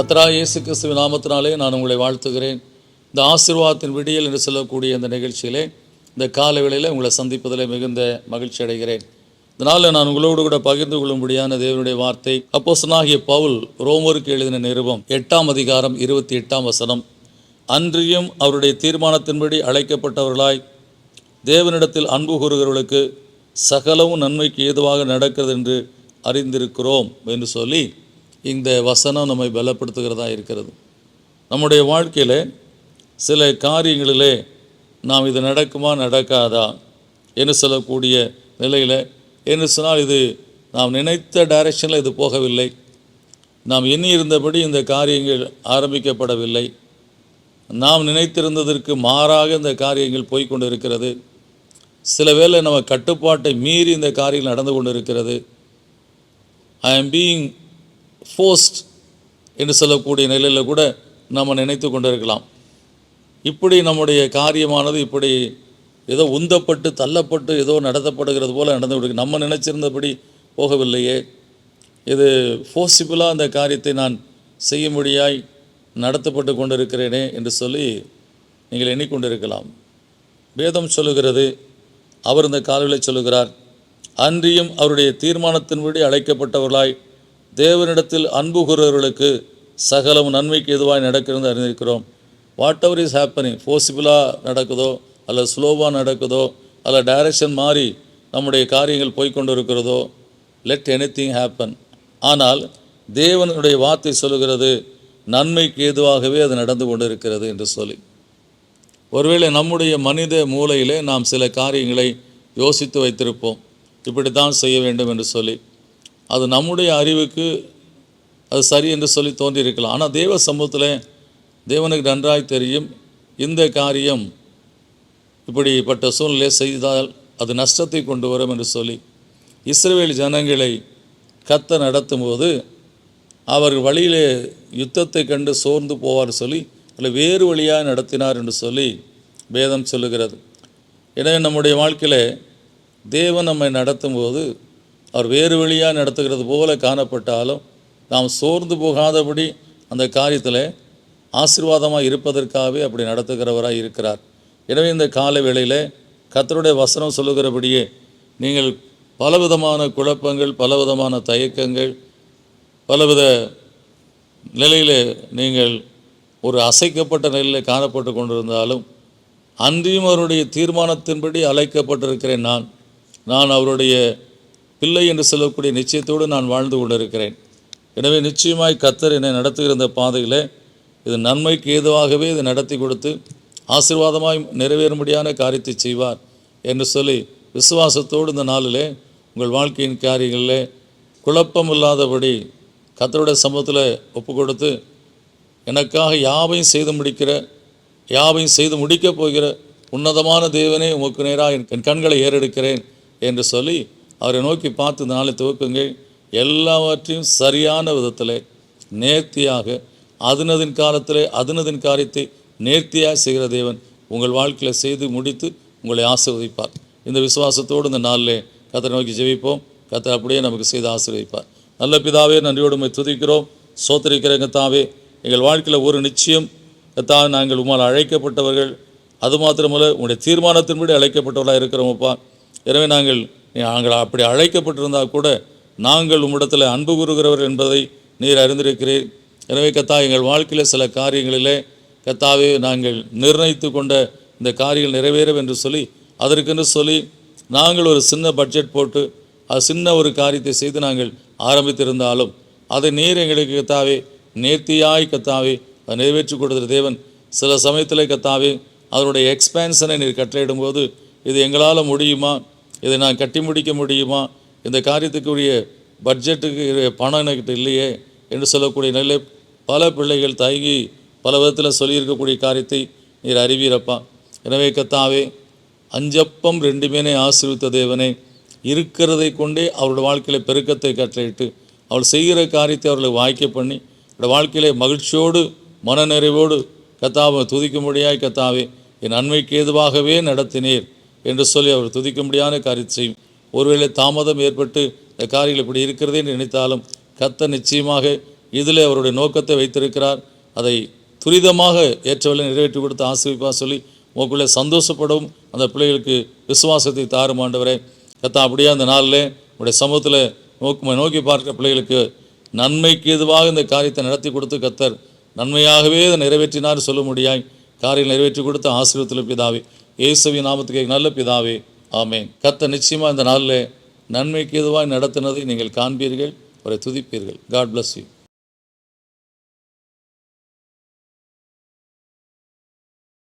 கத்ரா இயேசு கிறிஸ்துவ நாமத்தினாலே நான் உங்களை வாழ்த்துகிறேன். இந்த ஆசீர்வாதத்தின் விடியல் என்று சொல்லக்கூடிய இந்த நிகழ்ச்சியிலே இந்த கால வேளையில் உங்களை சந்திப்பதில் மிகுந்த மகிழ்ச்சி அடைகிறேன். இதனால் நான் உங்களோடு கூட பகிர்ந்து கொள்ளும்படியான தேவனுடைய வார்த்தை அப்போசனாகிய பவுல் ரோமருக்கு எழுதின நிருபம் எட்டாம் அதிகாரம் இருபத்தி எட்டாம் வசனம். அன்றியும் அவருடைய தீர்மானத்தின்படி அழைக்கப்பட்டவர்களாய் தேவனிடத்தில் அன்பு கூறுகிறவர்களுக்கு சகலவும் நன்மைக்கு ஏதுவாக நடக்கிறது என்று அறிந்திருக்கிறோம் என்று சொல்லி இந்த வசனம் நம்மை பலப்படுத்துகிறதா இருக்கிறது. நம்முடைய வாழ்க்கையில் சில காரியங்களிலே நாம் இது நடக்குமா நடக்காதா என்று சொல்லக்கூடிய நிலையில் என்று சொன்னால் இது நாம் நினைத்த டைரக்ஷனில் இது போகவில்லை. நாம் எண்ணி இருந்தபடி இந்த காரியங்கள் ஆரம்பிக்கப்படவில்லை. நாம் நினைத்திருந்ததற்கு மாறாக இந்த காரியங்கள் போய்க்கொண்டு இருக்கிறது சில வேளை நம்ம கட்டுப்பாட்டை மீறி இந்த காரியங்கள் நடந்து கொண்டு இருக்கிறது ஐ ஆம் பீயிங் ஃபோஸ்ட் என்று சொல்லக்கூடிய நிலையில் கூட நம்ம நினைத்து கொண்டிருக்கலாம். இப்படி நம்முடைய காரியமானது இப்படி ஏதோ உந்தப்பட்டு தள்ளப்பட்டு ஏதோ நடத்தப்படுகிறது போல நடந்து கொண்டு நம்ம நினைச்சிருந்தபடி போகவில்லையே. இது ஃபோசிபிளாக அந்த காரியத்தை நான் செய்யும்படியாய் நடத்தப்பட்டு கொண்டிருக்கிறேனே என்று சொல்லி நீங்கள் எண்ணிக்கொண்டிருக்கலாம். வேதம் சொல்லுகிறது அவர் இந்த காலையில் சொல்லுகிறார் அன்றியும் அவருடைய தீர்மானத்தின்படி அழைக்கப்பட்டவர்களாய் தேவனிடத்தில் அன்பு கூறுவர்களுக்கு சகலம் நன்மைக்கு எதுவாக நடக்கிறது அறிந்திருக்கிறோம். வாட் எவர் இஸ் ஹேப்பனிங் ஃபோர்சிபிளாக நடக்குதோ அல்லது ஸ்லோவாக நடக்குதோ அல்ல டைரக்ஷன் மாறி நம்முடைய காரியங்கள் போய்கொண்டு இருக்கிறதோ லெட் எனி திங் ஹேப்பன் ஆனால் தேவனுடைய வார்த்தை சொல்லுகிறது நன்மைக்கு ஏதுவாகவே அது நடந்து கொண்டு இருக்கிறது என்று சொல்லி. ஒருவேளை நம்முடைய மனித மூளையிலே நாம் சில காரியங்களை யோசித்து வைத்திருப்போம். இப்படி தான் செய்ய வேண்டும் என்று சொல்லி. அது நம்முடைய அறிவுக்கு அது சரி என்று சொல்லி தோன்றியிருக்கலாம். ஆனால் தேவ சமூகத்தில் தேவனுக்கு நன்றாய் தெரியும் இந்த காரியம் இப்படிப்பட்ட சூழ்நிலை செய்தால் அது நஷ்டத்தை கொண்டு வரும் என்று சொல்லி இஸ்ரேல் ஜனங்களை கத்த நடத்தும் போது அவர் வழியிலே யுத்தத்தை கண்டு சோர்ந்து போவார் சொல்லி அதில் வேறு வழியாக நடத்தினார் என்று சொல்லி வேதம் சொல்லுகிறது. எனவே நம்முடைய வாழ்க்கையில் தேவன் நம்மை நடத்தும் போது அவர் வேறு வழியாக நடத்துகிறது போல காணப்பட்டாலும் நாம் சோர்ந்து போகாதபடி அந்த காரியத்தில் ஆசீர்வாதமாக இருப்பதற்காகவே அப்படி நடத்துகிறவராக இருக்கிறார். எனவே இந்த கால வேளையில் கத்தருடைய வசனம் சொல்லுகிறபடியே நீங்கள் பலவிதமான குழப்பங்கள் பலவிதமான தயக்கங்கள் பலவித நிலையில் நீங்கள் ஒரு அசைக்கப்பட்ட நிலையில் காணப்பட்டு கொண்டிருந்தாலும் அன்றியும் அவருடைய தீர்மானத்தின்படி அழைக்கப்பட்டிருக்கிறேன் நான். நான் அவருடைய பிள்ளை என்று சொல்லக்கூடிய நிச்சயத்தோடு நான் வாழ்ந்து கொண்டிருக்கிறேன். எனவே நிச்சயமாய் கத்தர் என்னை நடத்துகிற இந்த பாதையில் இது நன்மைக்கு ஏதுவாகவே இது நடத்தி கொடுத்து ஆசீர்வாதமாய் நிறைவேறும்படியான காரியத்தை செய்வார் என்று சொல்லி விசுவாசத்தோடு இந்த நாளிலே உங்கள் வாழ்க்கையின் காரியங்களில் குழப்பம் இல்லாதபடி கத்தருடைய சமூகத்தில் ஒப்பு கொடுத்து எனக்காக யாவையும் செய்து முடிக்கிற யாவையும் செய்து முடிக்கப் போகிற உன்னதமான தேவனே உமக்கு நேராக என் கண்களை ஏறெடுக்கிறேன் என்று சொல்லி அவரை நோக்கி பார்த்து இந்த நாளை துவக்குங்கள். எல்லாவற்றையும் சரியான விதத்தில் நேர்த்தியாக அதுனதின் காலத்தில் அதுனதின் காரியத்தை நேர்த்தியாக செய்கிற தேவன் உங்கள் வாழ்க்கையில் செய்து முடித்து உங்களை ஆசீர்வதிப்பார். இந்த விசுவாசத்தோடு இந்த நாளில் கத்தரை நோக்கி ஜெயிப்போம் கத்தர் அப்படியே நமக்கு செய்து ஆசீர்வதிப்பார். நல்ல பிதாவே நன்றியோடுமை துதிக்கிறோம். சோத்தரிக்கிறேங்க தாவே எங்கள் வாழ்க்கையில் ஒரு நிச்சயம். கத்தா நாங்கள் உமால் அழைக்கப்பட்டவர்கள். அது மாத்திரமல்ல உங்களுடைய தீர்மானத்தின்படி அழைக்கப்பட்டவர்களாக இருக்கிறோமப்பா எனவே நாங்கள் நாங்கள் அப்படி அழைக்கப்பட்டிருந்தால் கூட நாங்கள் உம்மிடத்தில் அன்பு கூறுகிறவர் என்பதை நீர் அறிந்திருக்கிறீர். எனவே கத்தா எங்கள் வாழ்க்கையில் சில காரியங்களிலே கத்தாவே நாங்கள் நிர்ணயித்து கொண்ட இந்த காரியங்கள் நிறைவேறும் என்று சொல்லி அதற்கென்று சொல்லி நாங்கள் ஒரு சின்ன பட்ஜெட் போட்டு அது சின்ன ஒரு காரியத்தை செய்து நாங்கள் ஆரம்பித்திருந்தாலும் அதை நீர் எங்களுக்கு கத்தாவே நேர்த்தியாய் கத்தாவே அதை நிறைவேற்றி கொடுத்த தேவன். சில சமயத்தில் கத்தாவே அதனுடைய எக்ஸ்பேன்ஷனை நீர் கட்டளையிடும்போது இது எங்களால் முடியுமா? இதை நான் கட்டி முடிக்க முடியுமா? இந்த காரியத்துக்குரிய பட்ஜெட்டுக்கு பணம் என்கிட்ட இல்லையே என்று சொல்லக்கூடிய நிலை பல பிள்ளைகள் தயங்கி பல விதத்தில் சொல்லியிருக்கக்கூடிய காரியத்தை நீர் அறிவீரப்பா. எனவே கத்தாவே அஞ்சப்பம் ரெண்டு பேனை தேவனே இருக்கிறதை கொண்டே அவருடைய வாழ்க்கையில் பெருக்கத்தை கட்டளையிட்டு அவள் செய்கிற காரியத்தை அவர்களை வாய்க்க பண்ணி அவருடைய வாழ்க்கையிலே மகிழ்ச்சியோடு மனநிறைவோடு கத்தாவை துதிக்கும்படியாய் கத்தாவே என் நன்மைக்கு ஏதுவாகவே நடத்தினீர். என்று சொல்லி அவர் துதிக்கும்படியான காரியத்தை செய்யும் ஒருவேளை தாமதம் ஏற்பட்டு இந்த காரியங்கள் இப்படி இருக்கிறதே என்று நினைத்தாலும் கத்த நிச்சயமாக இதில் அவருடைய நோக்கத்தை வைத்திருக்கிறார். அதை துரிதமாக ஏற்றவரை நிறைவேற்றி கொடுத்து ஆசிரியப்பா சொல்லி உங்களுக்குள்ளே சந்தோஷப்படும் அந்த பிள்ளைகளுக்கு விசுவாசத்தை தாரும் ஆண்டவரே. கத்தா அப்படியே அந்த நாளில் உடைய சமூகத்தில் நோக்கு நோக்கி பார்க்கிற பிள்ளைகளுக்கு நன்மைக்கு எதுவாக இந்த காரியத்தை நடத்தி கொடுத்து கத்தர் நன்மையாகவே அதை நிறைவேற்றினார் சொல்ல முடியாய். காரியம் நிறைவேற்றி கொடுத்து ஆசீர்வத்தில் பிதாவே இயேசுவின் நாமத்துக்கு நல்ல பிதாவே ஆமேன். கத்த நிச்சயமாக இந்த நாளில் நன்மைக்கு எதுவாக நடத்தினதை நீங்கள் காண்பீர்கள் அவரை துதிப்பீர்கள். God bless you